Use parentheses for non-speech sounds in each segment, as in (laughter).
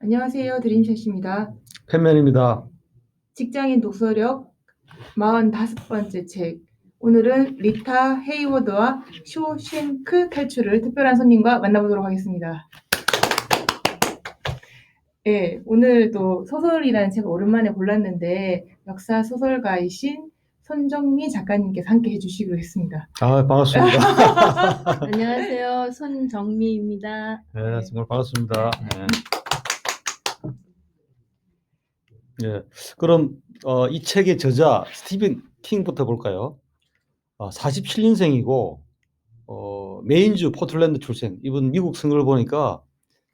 안녕하세요. 드림샷입니다. 팬맨입니다. 직장인 독서력 45번째 책. 오늘은 리타 헤이워드와 쇼쉔크 탈출을 특별한 손님과 만나보도록 하겠습니다. 네, 오늘 또 소설이라는 책을 오랜만에 골랐는데 역사 소설가이신 손정미 작가님께서 함께 해주시기로 했습니다. 아, 반갑습니다. (laughs) 안녕하세요. 손정미입니다. 네, 정말 반갑습니다. 네. 예, 그럼 어, 이 책의 저자 스티븐 킹부터 볼까요? 어, 47년생이고 어, 메인주 포틀랜드 출생. 이분 미국 선거를 보니까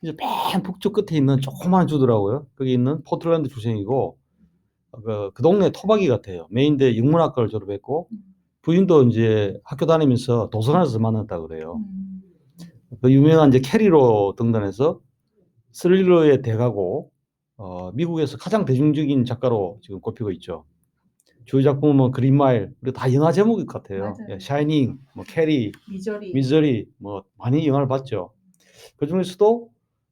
이제 맨 북쪽 끝에 있는 조그만 주더라고요. 거기 있는 포틀랜드 출생이고 어, 그, 그 동네 토박이 같아요. 메인대 영문학과를 졸업했고 부인도 이제 학교 다니면서 도서관에서 만났다 그래요. 그 유명한 이제 캐리로 등단해서 스릴러의 대가고 어, 미국에서 가장 대중적인 작가로 지금 꼽히고 있죠. 주요 작품은 뭐 그린마일 그리고 다 영화 제목 같아요. 맞아요. 예, 샤이닝, 뭐 캐리, 미저리. 미저리 뭐 많이 영화를 봤죠. 그 중에서도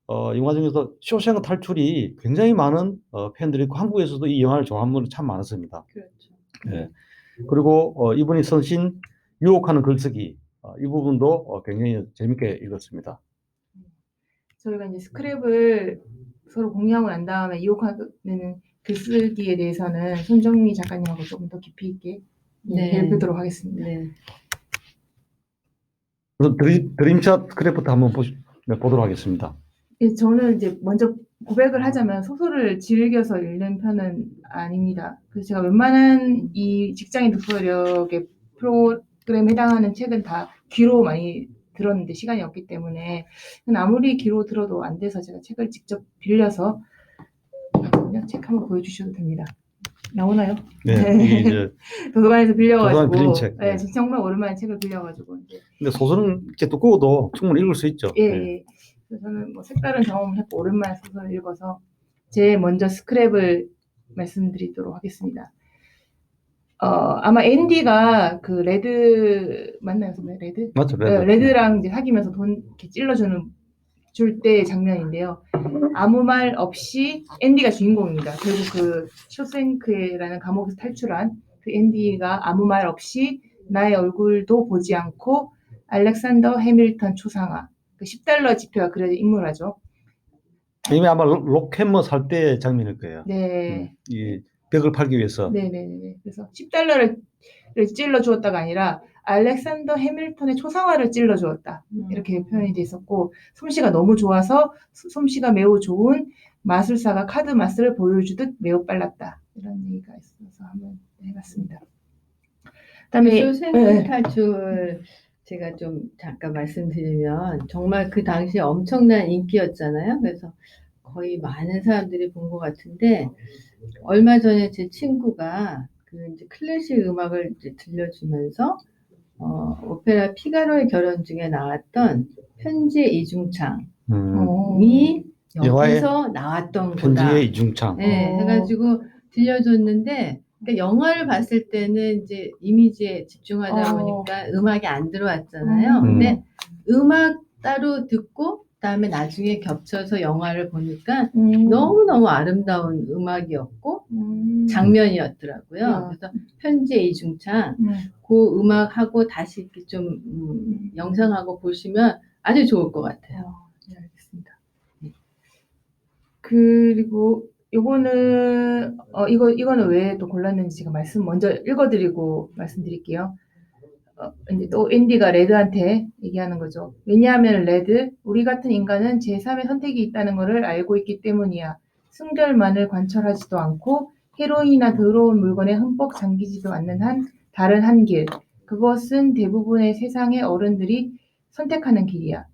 어, 영화 중에서 쇼생크 탈출이 굉장히 많은 어, 팬들이 있고 한국에서도 이 영화를 좋아하는 분이 참 많았습니다. 그렇죠. 예. 그리고 어, 이분이 쓰신 유혹하는 글쓰기 어, 이 부분도 어, 굉장히 재밌게 읽었습니다. 저희가 이제 스크랩을 서로 공유하고 난 다음에 이용하는 글쓰기에 대해서는 손정미 작가님하고 조금 더 깊이 있게 네. 해보도록 하겠습니다. 네. 그래서 드림, 드림샷 스크래프트 한번 보시, 네, 보도록 하겠습니다. 예, 저는 이제 먼저 고백을 하자면 소설을 즐겨서 읽는 편은 아닙니다. 그래서 제가 웬만한 이 직장인 독서력의 프로그램에 해당하는 책은 다 귀로 많이 들었는데 시간이 없기 때문에 아무리 귀로 들어도 안 돼서 제가 책을 직접 빌려서 책 한번 보여주셔도 됩니다. 나오나요? 네, 네. 이제 (laughs) 도서관에서 빌려가지고 도서관 책. 네, 네. 정말 오랜만에 책을 빌려가지고 이제 근데 소설은 이렇게 두꺼워도 충분히 읽을 수 있죠. 예, 네. 예. 그래서 저는 뭐 색다른 경험을 했고 오랜만에 소설을 읽어서 제 먼저 스크랩을 말씀드리도록 하겠습니다. 어, 아마 앤디가 그 레드 맞나요, 선배? 레드? 맞죠, 네, 레드. 레드랑 이제 사귀면서 돈 이렇게 찔러주는 줄 때 장면인데요. 아무 말 없이 앤디가 주인공입니다. 결국 그 쇼생크라는 감옥에서 탈출한 그 앤디가 아무 말 없이 나의 얼굴도 보지 않고 알렉산더 해밀턴 초상화 그 10달러 지표가 그려진 인물화죠. 이미 아마 로- 록햄머 살 때 장면일 거예요. 네. 음, 이 벽을 팔기 위해서. 네네네. 그래서 10달러를 찔러 주었다가 아니라 알렉산더 해밀턴의 초상화를 찔러 주었다. 음. 이렇게 표현이 돼 있었고 솜씨가 너무 좋아서 소- 솜씨가 매우 좋은 마술사가 카드 마스를 보여주듯 매우 빨랐다. 이런 얘기가 있어서 한번 해봤습니다. 그다음에 네. 탈출 제가 좀 잠깐 말씀드리면 정말 그 당시에 엄청난 인기였잖아요. 그래서 거의 많은 사람들이 본 것 같은데 얼마 전에 제 친구가 그 이제 클래식 음악을 이제 들려주면서 어, 오페라 피가로의 결혼 중에 나왔던 편지의 이중창이 음, 어, 영화에 여기서 나왔던 거다. 편지의 이중창. 네, 어. 해가지고 들려줬는데 그러니까 영화를 봤을 때는 이제 이미지에 집중하다 어. 보니까 음악이 안 들어왔잖아요. 음. 근데 음악 따로 듣고 그 다음에 나중에 겹쳐서 영화를 보니까 음, 너무너무 아름다운 음악이었고 음, 장면이었더라고요. 야. 그래서 편지의 이중창 음, 그 음악하고 다시 이렇게 좀 음, 영상하고 보시면 아주 좋을 것 같아요. 어, 네, 알겠습니다. 그리고 요거는 어 이거 이거는 왜 또 골랐는지 제가 말씀 먼저 읽어드리고 말씀드릴게요. 어, 이제 또 앤디가 레드한테 얘기하는 거죠. 왜냐하면 레드 우리 같은 인간은 제3의 선택이 있다는 것을 알고 있기 때문이야. 순결만을 관철하지도 않고 헤로인이나 더러운 물건에 흠뻑 잠기지도 않는 한 다른 한 길. 그것은 대부분의 세상의 어른들이 선택하는 길이야.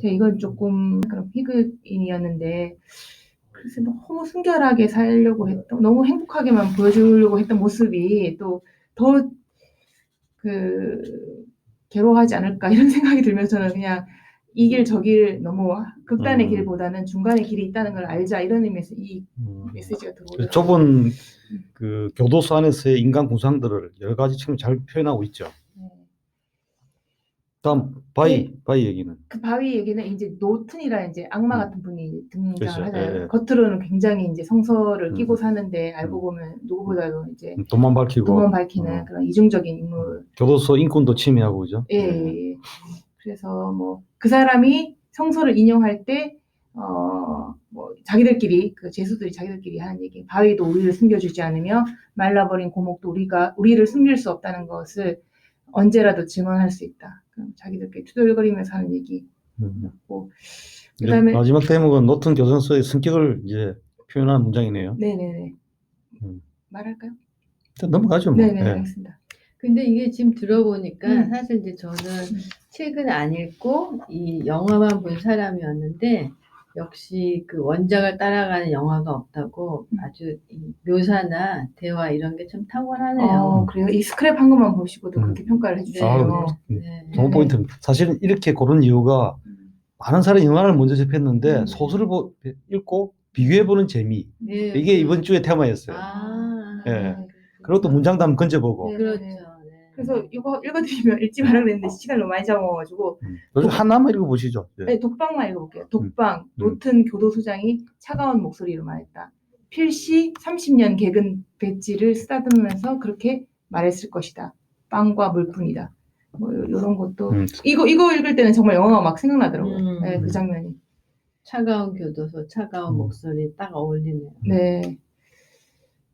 제가 이건 조금 그런 피그인이었는데 글쎄 너무 순결하게 살려고 했던 너무 행복하게만 보여주려고 했던 모습이 또더 그 괴로워하지 않을까 이런 (laughs) 생각이 들면서 저는 그냥 이 길 저 길 너무 극단의 음. 길보다는 중간의 길이 있다는 걸 알자 이런 의미에서 이 음. 메시지가 그 들어오더라고요. 좁은 그 교도소 안에서의 인간 구상들을 여러 가지 지금 잘 표현하고 있죠. 네. 다음 바이 바이 얘기는 그 바위 얘기는 이제 노튼이라 이제 악마 음. 같은 분이 등장을 그렇죠. 하잖아요. 예, 예. 겉으로는 굉장히 이제 성서를 음. 끼고 사는데 알고 음. 보면 누구보다도 이제 돈만 밝히고 돈만 밝히는 어. 그런 이중적인 인물. 교도소 인권도 침해하고 그죠? 예, 예. 예. 그래서 뭐 그 사람이 성서를 인용할 때 어, 뭐 자기들끼리 그 제수들이 자기들끼리 하는 얘기. 바위도 우리를 숨겨주지 않으며 말라버린 고목도 우리가 우리를 숨길 수 없다는 것을 언제라도 증언할 수 있다. 자기들끼리 투덜거리면서 하는 얘기. 음. 뭐, 그다음에- 마지막 대목은 노튼 교선서의 성격을 이제 표현한 문장이네요. 네네네. 음. 말할까요? 일단 넘어가죠 뭐. 네네 예. 알겠습니다. 근데 이게 지금 들어보니까 음. 사실 이제 저는 책은 안 읽고 이 영화만 본 사람이었는데 역시 그 원작을 따라가는 영화가 없다고 음. 아주 이 묘사나 대화 이런 게 참 탁월하네요. 어, 그래요. 이 스크랩 한 것만 보시고도 음. 그렇게 평가를 네. 해주시네요. 아유, 네. 좋은 네. 포인트입니다. 사실은 이렇게 고른 이유가 음. 많은 사람이 영화를 먼저 접했는데 음. 소설을 보- 읽고 비교해보는 재미 네. 이게 이번 주의 테마였어요. 아, 예. 그리고 또 문장도 한번 건져보고 네. 그렇죠. 네. 그래서 이거 읽어드리면 읽지 말라 그랬는데 시간을 너무 많이 잡아가지고 음. 그래서 하나만 읽어보시죠. 예. 네, 독방만 읽어볼게요. 독방 음. 노튼 교도소장이 차가운 목소리로 말했다. 필시 30년 개근 배지를 쓰다듬으면서 그렇게 말했을 것이다. 빵과 물뿐이다. 뭐 이런 것도 음. 이거 이거 읽을 때는 정말 영화가 막 생각나더라고요. 음. 네, 그 장면이. 차가운 교도소, 차가운 음. 목소리 딱 어울리네요. 네.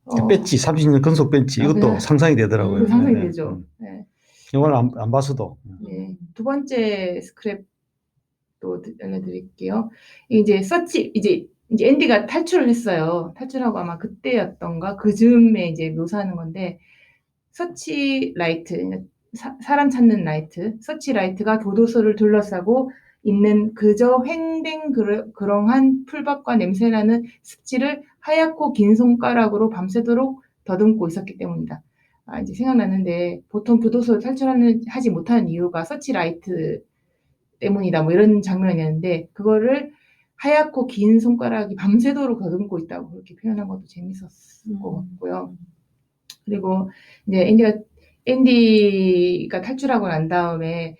어, 벤치 30년 근속 벤치 이것도 네. 상상이 되더라고요. 그 상상이 네, 네. 되죠. 음. 네. 영화를 안, 안 봤어도 네. 두 번째 스크랩도 드- 알려드릴게요. 이제 서치 이제 이제 앤디가 탈출을 했어요. 탈출하고 아마 그때였던가 그 즈음에 이제 묘사하는 건데 서치 라이트 사, 사람 찾는 라이트 서치 라이트가 교도소를 둘러싸고 있는 그저 횡댕 그렁한 풀밭과 냄새나는 습지를 하얗고 긴 손가락으로 밤새도록 더듬고 있었기 때문이다. 아, 이제 생각났는데 보통 교도소를 탈출하는 하지 못하는 이유가 서치 라이트 때문이다. 뭐 이런 장면이었는데 그거를 하얗고 긴 손가락이 밤새도록 더듬고 있다고 그렇게 표현한 것도 재밌었을 것 음. 같고요. 그리고 이제 앤디가 앤디가 탈출하고 난 다음에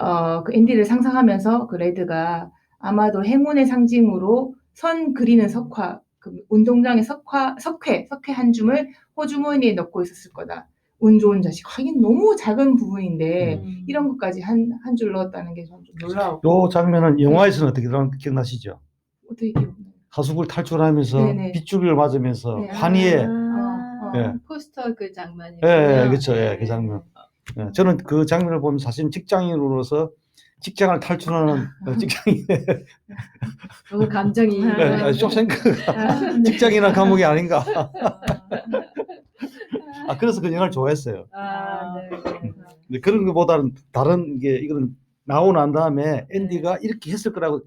어, 그 앤디를 상상하면서 그 레드가 아마도 행운의 상징으로 선 그리는 석화, 그 운동장의 석화, 석회, 석회 한 줌을 호주머니에 넣고 있었을 거다. 운 좋은 자식. 하긴 너무 작은 부분인데 음. 이런 것까지 한 한 줄 넣었다는 게 좀 놀라웠고 요 장면은 영화에서는 어떻게 들어 기억나시죠? 어떻게 기억나요? 하수구를 탈출하면서 네네. 빗줄기를 맞으면서 네. 환희에 아, 어, 예. 포스터 그 장면이. 예, 예, 그쵸, 예, 그 장면. 예, 저는 그 장면을 보면 사실 직장인으로서 직장을 탈출하는 어, (laughs) 직장인 너무 감정이. 아, 예, 좀 생각 아, 네. 직장이나 감옥이 아닌가. 아 그래서 그 영화를 좋아했어요. 아, 네. 네. 근데 그런 것보다는 다른 게 이거는 나오고 난 다음에 앤디가 이렇게 했을 거라고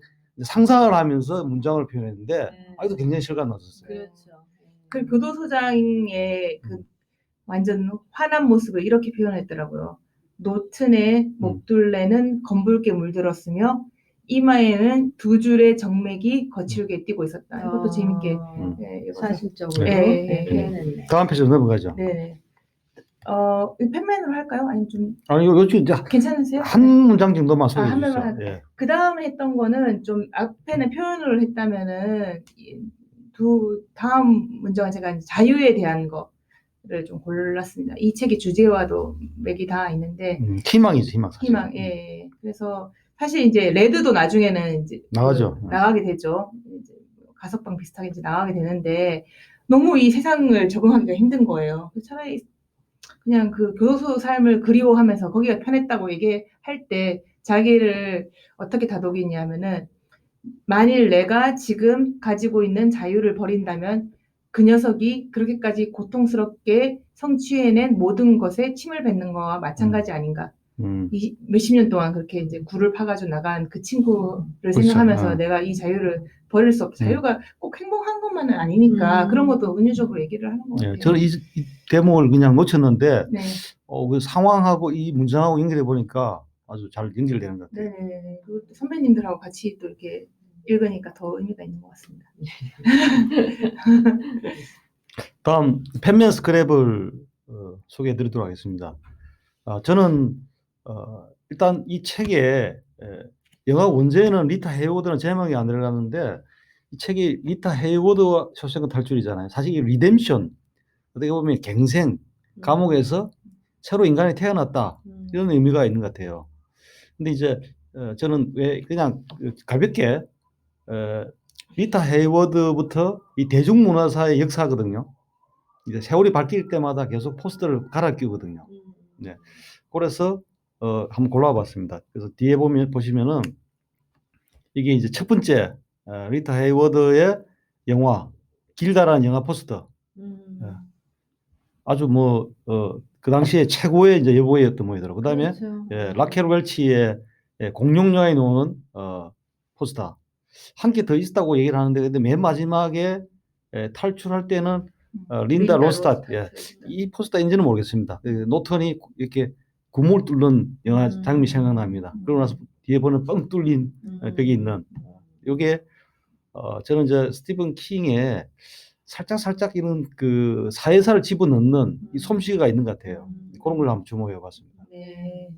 상상을 하면서 문장을 표현했는데 네. 아이도 굉장히 실감 났었어요. 그렇죠. 그 교도소장의 그 음. 완전 화난 모습을 이렇게 표현했더라고요. 노튼의 음. 목둘레는 검붉게 물들었으며 이마에는 두 줄의 정맥이 거칠게 뛰고 있었다. 이것도 재밌게 어, 네, 읽어서. 사실적으로 네. 네, 네. 표현했네. 다음 페이지로 넘어가죠. 네네. 어, 이거 펜맨으로 할까요? 아니면 좀 아니 요 요즘 이제 괜찮으세요? 한 문장 정도만 소개해 아, 한 주시죠. 명만 예. 그 다음에 했던 거는 좀 앞에는 표현을 했다면은 이두 다음 문장은 제가 이제 자유에 대한 거 를좀 골랐습니다. 이 책의 주제와도 맥이 다 있는데 음, 희망이죠, 희망. 사실. 희망, 예, 예. 그래서 사실 이제 레드도 나중에는 이제 나가죠. 그 나가게 되죠. 이제 가석방 비슷하게 이제 나가게 되는데 너무 이 세상을 적응하기가 힘든 거예요. 차라리 그냥 그 교도소 삶을 그리워하면서 거기가 편했다고 얘기할 때 자기를 어떻게 다독이냐면은 만일 내가 지금 가지고 있는 자유를 버린다면 그 녀석이 그렇게까지 고통스럽게 성취해낸 모든 것에 침을 뱉는 거와 마찬가지 아닌가. 음, 이, 몇십 년 동안 그렇게 이제 굴을 파가지고 나간 그 친구를 그렇죠. 생각하면서 어. 내가 이 자유를 버릴 수 없다. 음. 자유가 꼭 행복한 것만은 아니니까 음. 그런 것도 은유적으로 얘기를 하는 것 같아요. 예, 저는 이, 이 대목을 그냥 놓쳤는데 네, 어, 그 상황하고 이 문장하고 연결해 보니까 아주 잘 연결되는 것 같아요. 네네네. 그리고 또 선배님들하고 같이 또 이렇게 읽으니까 더 의미가 있는 것 같습니다. (laughs) 다음 펜맨 스크랩을 어, 소개해 드리도록 하겠습니다. 아, 저는 어, 일단 이 책에 에, 영화 원제에는 리타 헤이워드는 제목이 안 들어갔는데 이 책이 리타 헤이워드와 쇼생크 탈출이잖아요. 사실 이 리뎀션 어떻게 보면 갱생 감옥에서 새로 인간이 태어났다 음. 이런 의미가 있는 것 같아요. 근데 이제 어, 저는 왜 그냥 그 가볍게 어, 리타 헤이워드부터 이 대중문화사의 역사거든요. 이제 세월이 바뀔 때마다 계속 포스터를 갈아 끼우거든요. 음. 네. 그래서 어, 한번 골라봤습니다. 그래서 뒤에 보면 보시면은 이게 이제 첫 번째 어, 리타 헤이워드의 영화 길다라는 영화 포스터 음. 네. 아주 뭐그 당시에 최고의 이제 여보였던 모이더라고. 그다음에 그렇죠. 예, 라켈 웰치의 예, 공룡 영화에 나오는 어, 포스터 한 개 더 있다고 얘기를 하는데 근데 맨 마지막에 예, 탈출할 때는 어, 린다 로스타트 예, 이 포스터인지는 모르겠습니다. 그 노턴이 이렇게 구멍을 뚫는 영화 음. 장면이 생각납니다. 그러고 나서 뒤에 보는 뻥 뚫린 어, 벽이 있는 요게 어, 저는 이제 스티븐 킹의 살짝 살짝 이런 그 사회사를 집어넣는 이 솜씨가 있는 것 같아요. 그런 걸 한번 주목해 봤습니다. 네.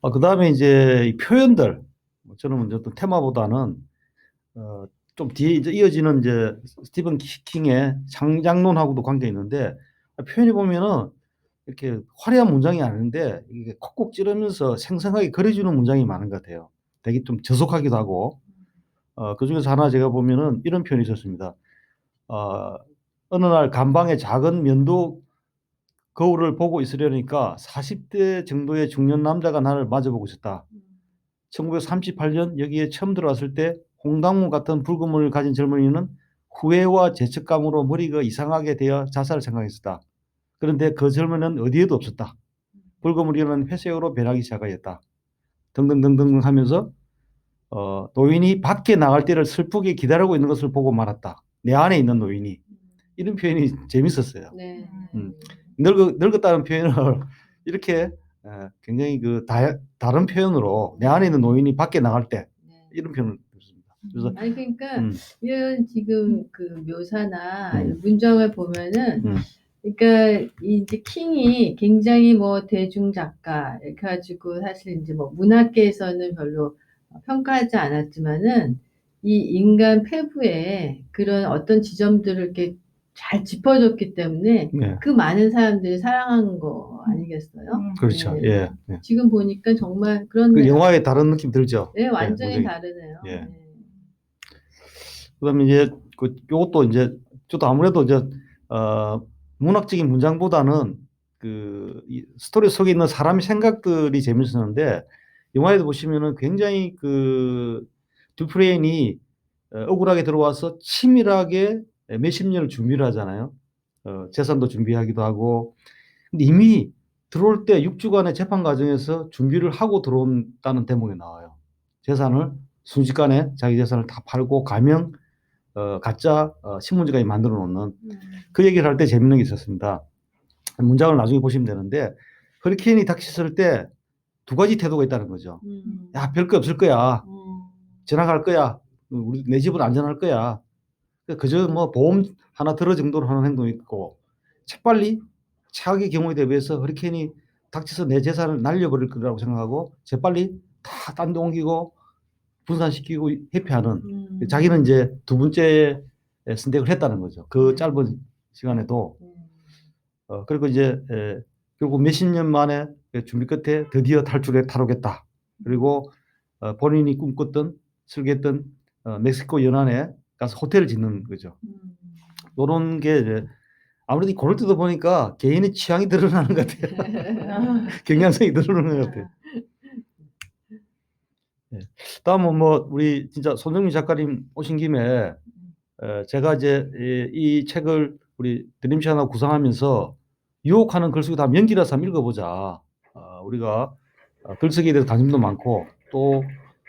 어, 그 다음에 이제 이 표현들, 뭐 저는 이제 어떤 테마보다는 어, 좀 뒤에 이제 이어지는 이제 스티븐 키- 킹의 창작론하고도 관계 있는데 표현해 보면은 이렇게 화려한 문장이 아닌데 이게 콕콕 찌르면서 생생하게 그려주는 문장이 많은 것 같아요. 되게 좀 저속하기도 하고 어, 그 중에서 하나 제가 보면은 이런 표현이 있었습니다. 어, 어느 날 간방에 작은 면도 거울을 보고 있으려니까 40대 정도의 중년 남자가 나를 마주보고 있었다. 1938년 여기에 처음 들어왔을 때 홍당무 같은 붉은물을 가진 젊은이는 후회와 죄책감으로 머리가 이상하게 되어 자살을 생각했었다. 그런데 그 젊은이는 어디에도 없었다. 붉은물이는 회색으로 변하기 시작하였다. 등등등등 하면서 어, 노인이 밖에 나갈 때를 슬프게 기다리고 있는 것을 보고 말았다. 내 안에 있는 노인이. 이런 표현이 재밌었어요. 네. 음. 늙어, 늙었다는 표현을 (laughs) 이렇게 어, 굉장히 그 다, 다른 표현으로 내 안에 있는 노인이 밖에 나갈 때 네. 이런 표현을 씁니다. 그래서 아니 그러니까 음, 이런 지금 그 묘사나 음. 문장을 보면은 음, 그러니까 이 이제 킹이 굉장히 뭐 대중 작가 이렇게 가지고 사실 이제 뭐 문학계에서는 별로 평가하지 않았지만은 이 인간 폐부의 그런 어떤 지점들을 이렇게 잘 짚어줬기 때문에 네, 그 많은 사람들이 사랑한 거 아니겠어요? 그렇죠. 네. 예, 예. 지금 보니까 정말 그런 그 영화에 다른 느낌 들죠. 네 완전히 네, 다르네요. 예. 네. 그다음에 이제 그 요것도 이제 저도 아무래도 이제 어, 문학적인 문장보다는 그이 스토리 속에 있는 사람의 생각들이 재밌었는데 영화에도 보시면은 굉장히 그 듀프레인이 어, 억울하게 들어와서 치밀하게 몇십 년을 준비를 하잖아요. 어, 재산도 준비하기도 하고. 근데 이미 들어올 때 6주간의 재판 과정에서 준비를 하고 들어온다는 대목이 나와요. 재산을 순식간에 자기 재산을 다 팔고 가명 어, 가짜 어, 신문지까지 만들어 놓는 음. 그 얘기를 할 때 재밌는 게 있었습니다. 문장을 나중에 보시면 되는데 허리케인이 닥쳤을 때 두 가지 태도가 있다는 거죠. 음. 야, 별거 없을 거야. 음. 지나갈 거야. 우리 내 집은 안전할 거야. 그저 뭐 보험 하나 들어 정도로 하는 행동이 있고 재빨리 최악의 경우에 대비해서 허리케인이 닥쳐서 내 재산을 날려버릴 거라고 생각하고 재빨리 다 딴 데 옮기고 분산시키고 회피하는 음. 자기는 이제 두 번째 선택을 했다는 거죠. 그 음. 짧은 시간에도 음. 어, 그리고 이제 에, 결국 몇십 년 만에 준비 끝에 드디어 탈출에 탈옥했다. 그리고 어, 본인이 꿈꿨던 설계했던 어, 멕시코 연안에 가서 호텔을 짓는 거죠. 음. 이런 게 이제 아무래도 이 고를 때도 보니까 개인의 취향이 드러나는 것 같아요. (laughs) 경향성이 드러나는 것 같아요. 다음은 뭐 우리 진짜 손정민 작가님 오신 김에 에, 제가 이제 이, 이 책을 우리 드림시하나 구상하면서 유혹하는 글쓰기 다 연기라서 한번 읽어보자. 어, 우리가 어, 글쓰기에 대해서 관심도 많고 또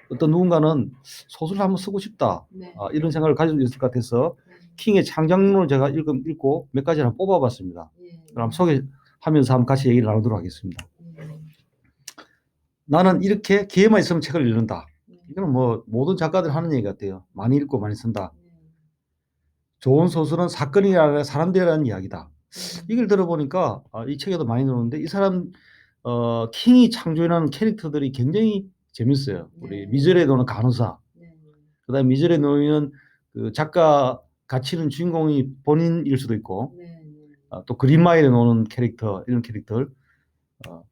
어떤 누군가는 소설을 한번 쓰고 싶다. 네. 아, 이런 생각을 가지고 있을 것 같아서 킹의 창작론을 제가 읽, 읽고 몇 가지를 한번 뽑아봤습니다. 예. 그럼 소개하면서 한번 같이 얘기를 나누도록 하겠습니다. 예. 나는 이렇게 기회만 있으면 책을 읽는다. 네. 이거는 뭐 모든 작가들 하는 얘기 같아요. 많이 읽고 많이 쓴다. 네. 좋은 소설은 사건이 아니라 사람들이라는 이야기다. 음. 이걸 들어보니까 아, 이 책에도 많이 나오는데 이 사람 어, 킹이 창조해낸 캐릭터들이 굉장히 재밌어요. 우리 네. 노는 간호사, 네. 그다음에 미절에 놓이는 그 작가 갇히는 주인공이 본인일 수도 있고 네. 네. 아, 또 그린마일에 노는 캐릭터 이런 캐릭터들 어,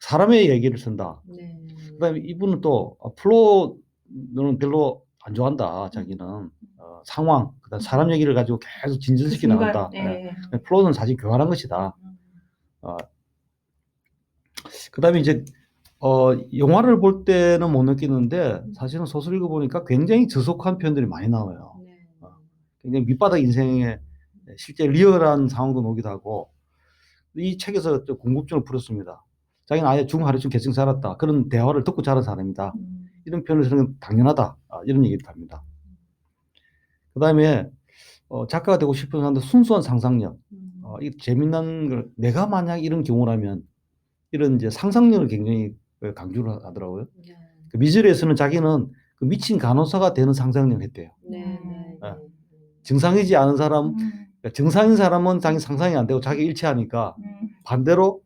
사람의 얘기를 쓴다. 네. 그다음에 이분은 또 어, 플로는 별로 안 좋아한다. 자기는 어, 상황, 그다음 사람 얘기를 가지고 계속 그 순간, 나간다. 예. 예. 플로는 사실 교활한 것이다. 그다음에 이제 어, 영화를 볼 때는 못 느끼는데 사실은 소설 읽어보니까 굉장히 저속한 표현들이 많이 나와요. 네. 굉장히 밑바닥 인생에 실제 리얼한 상황도 나오기도 하고 이 책에서 좀 궁금증을 풀었습니다. 자기는 아예 중하류층 계층 살았다. 그런 대화를 듣고 자란 사람이다. 음. 이런 표현을 쓰는 건 당연하다. 아, 이런 얘기를 합니다. 그 다음에 어, 작가가 되고 싶은 사람들 순수한 상상력. 음. 어, 이 재미난 걸 내가 만약 이런 경우라면 이런 이제 상상력을 굉장히 강조를 하더라고요. 네. 그 미즐에서는 자기는 그 미친 간호사가 되는 상상력을 했대요. 네. 네. 아. 네. 정상이지 않은 사람, 음. 그러니까 정상인 사람은 자기 상상이 안 되고 자기 일치하니까 음. 반대로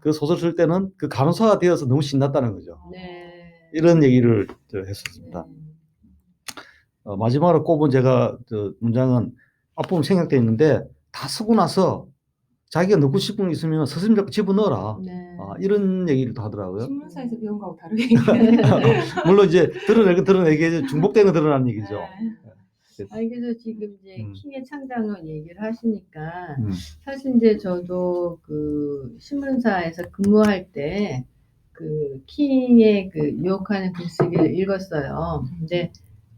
그 소설 쓸 때는 그 간호사가 되어서 너무 신났다는 거죠. 네. 이런 얘기를 저 했었습니다. 네. 어, 마지막으로 꼽은 제가 저 문장은 앞부분 생략되어 있는데 다 쓰고 나서 자기가 넣고 싶은 게 있으면 서슴 잡고 집어넣어라. 네. 아, 이런 얘기를 또 하더라고요. 신문사에서 배운 거하고 다르게. (laughs) 물론 이제 드러낼 거 드러내게 중복되는 거 드러나는 얘기죠. 아니 그래서 지금 이제 음. 킹의 창작을 얘기를 하시니까 음. 사실 이제 저도 그 신문사에서 근무할 때 그 킹의 그 유혹하는 글쓰기를 읽었어요. 근데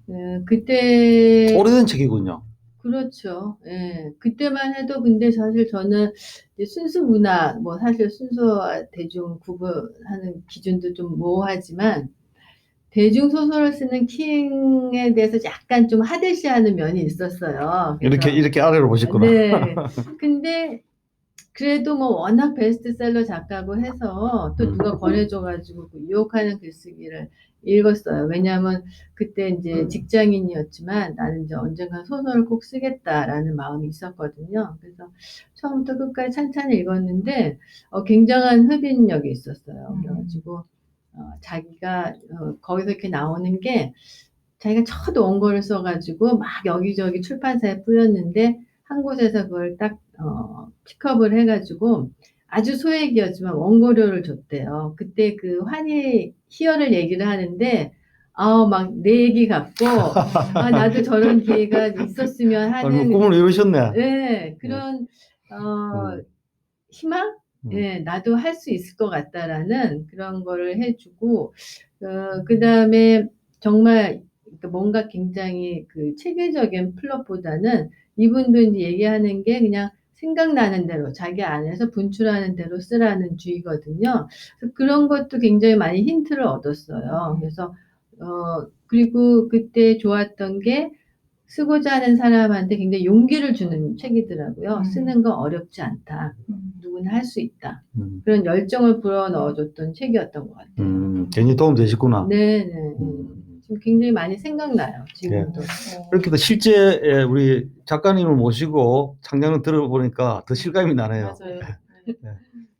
그 그때 오래된 책이군요. 그렇죠. 예. 그때만 해도 근데 사실 저는 이제 순수 문화, 뭐 사실 순수와 대중 구분하는 기준도 좀 모호하지만 대중 소설을 쓰는 킹에 대해서 약간 좀 하대시하는 면이 있었어요. 그래서 이렇게 이렇게 아래로 보셨구나. 네. (laughs) 근데 그래도 뭐 워낙 베스트셀러 작가고 해서 또 음. 누가 권해줘가지고 그 유혹하는 글쓰기를 읽었어요. 왜냐하면 그때 이제 직장인이었지만 나는 이제 언젠가 소설을 꼭 쓰겠다라는 마음이 있었거든요. 그래서 처음부터 끝까지 찬찬히 읽었는데 어, 굉장한 흡인력이 있었어요. 음. 그래가지고 어, 자기가 어, 거기서 이렇게 나오는 게 자기가 첫 원고를 써가지고 막 여기저기 출판사에 뿌렸는데 한 곳에서 그걸 딱 어, 픽업을 해가지고 아주 소액이었지만 원고료를 줬대요. 그때 그 환희 희열을 얘기를 하는데 아막내 얘기 같고 아 나도 저런 (laughs) 기회가 있었으면 아이고, 하는 꿈을 이루셨네. 네 그런 어, 음. 희망 음. 예, 나도 할 수 있을 것 같다라는 그런 거를 해주고, 어, 그 다음에 정말 그러니까 뭔가 굉장히 그 체계적인 플롯보다는 이분도 이제 얘기하는 게 그냥 생각나는 대로 자기 안에서 분출하는 대로 쓰라는 주의거든요. 그래서 그런 것도 굉장히 많이 힌트를 얻었어요. 그래서 어 그리고 그때 좋았던 게 쓰고자 하는 사람한테 굉장히 용기를 주는 책이더라고요. 음. 쓰는 거 어렵지 않다. 음. 누구나 할 수 있다. 음. 그런 열정을 불어 넣어줬던 책이었던 것 같아요. 음, 괜히 도움 되셨구나. 네 네. 음. 굉장히 많이 생각나요. 지금도. 어. 이렇게 또 실제 예, 우리 작가님을 모시고 창작을 들어보니까 더 실감이 나네요. 맞아요.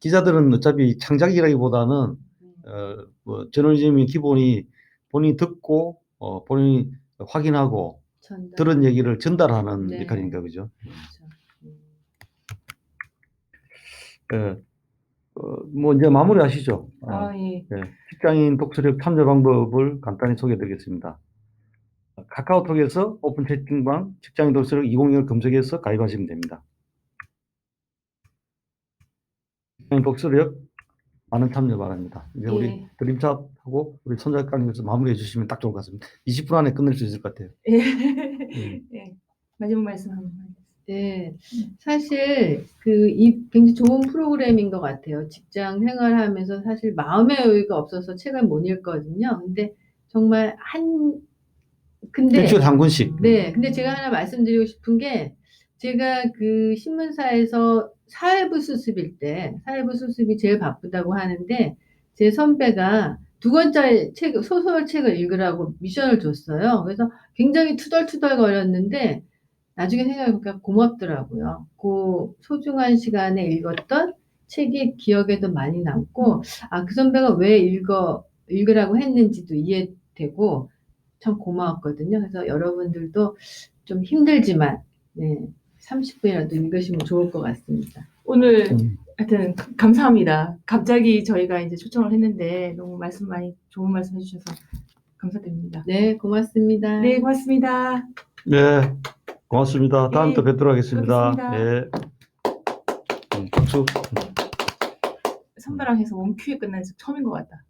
기자들은 어차피 창작이라기보다는 음. 어, 뭐 저널리즘의 기본이 본인이 듣고 어, 본인이 확인하고 전달. 들은 얘기를 전달하는 네. 역할이니까 그죠. 그렇죠. 음. 예. 어, 뭐 이제 마무리하시죠. 어, 아, 예. 예. 직장인 독서력 참여 방법을 간단히 소개해드리겠습니다. 카카오톡에서 오픈 채팅방 직장인 독서력 2021 검색해서 가입하시면 됩니다. 직장인 독서력 많은 참여 바랍니다. 이제 우리 예. 드림탑하고 우리 손 작가님께서 마무리해 주시면 딱 좋을 것 같습니다. 20분 안에 끝낼 수 있을 것 같아요. 예. 음. (laughs) 예. 마지막 말씀 한번. 네, 사실 그 이 굉장히 좋은 프로그램인 것 같아요. 직장 생활하면서 사실 마음의 여유가 없어서 책을 못 읽거든요. 근데 정말 한 근데 일주일에 한 권씩. 네, 근데 제가 하나 말씀드리고 싶은 게 제가 그 신문사에서 사회부 수습일 때 사회부 수습이 제일 바쁘다고 하는데 제 선배가 두 권짜리 책 소설 책을 읽으라고 미션을 줬어요. 그래서 굉장히 투덜투덜 거렸는데 나중에 생각해보니까 고맙더라고요. 그 소중한 시간에 읽었던 책이 기억에도 많이 남고 아 그 선배가 왜 읽어 읽으라고 했는지도 이해되고 참 고마웠거든요. 그래서 여러분들도 좀 힘들지만 네, 30분이라도 읽으시면 좋을 것 같습니다. 오늘 음. 하여튼 가- 감사합니다. 갑자기 저희가 이제 초청을 했는데 너무 말씀 많이 좋은 말씀 해주셔서 감사드립니다. 네, 고맙습니다. 네, 고맙습니다. 네, 고맙습니다. 다음에 네, 또 뵙도록 하겠습니다. 예. 음, 박수. 선배랑 해서 원큐에 끝난 적 처음인 것 같다.